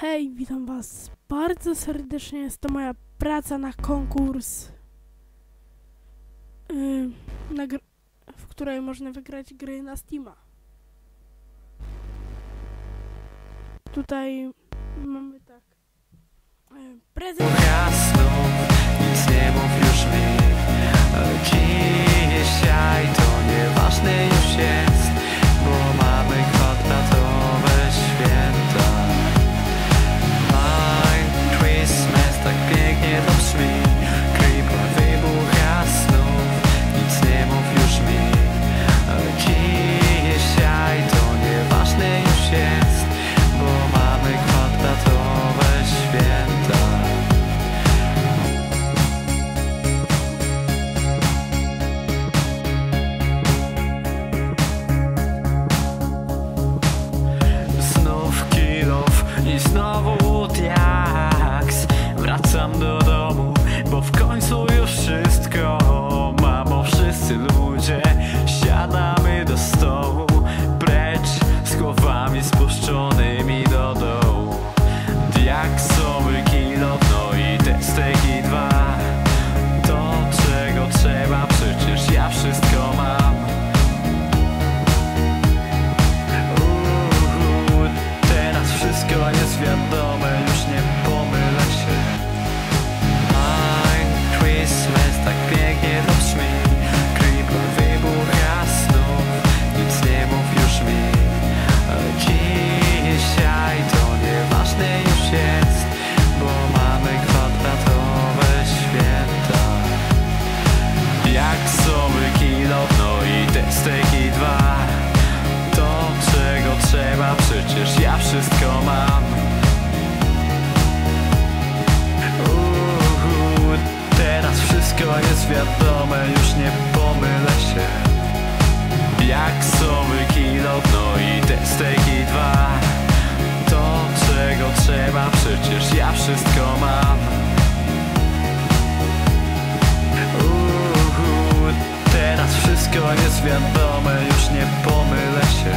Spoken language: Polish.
Hej, witam was bardzo serdecznie. Jest to moja praca na konkurs, yy, na w której można wygrać gry na Steama. Tutaj mamy tak. Yy, prezent. Pięknie to i te steki dwa. To czego trzeba, przecież ja wszystko mam. Uhu, teraz wszystko jest wiadome, już nie pomylę się. Jak sobie kilo, no i te steki dwa. To czego trzeba, przecież ja wszystko mam Wiadome, już nie pomylę się.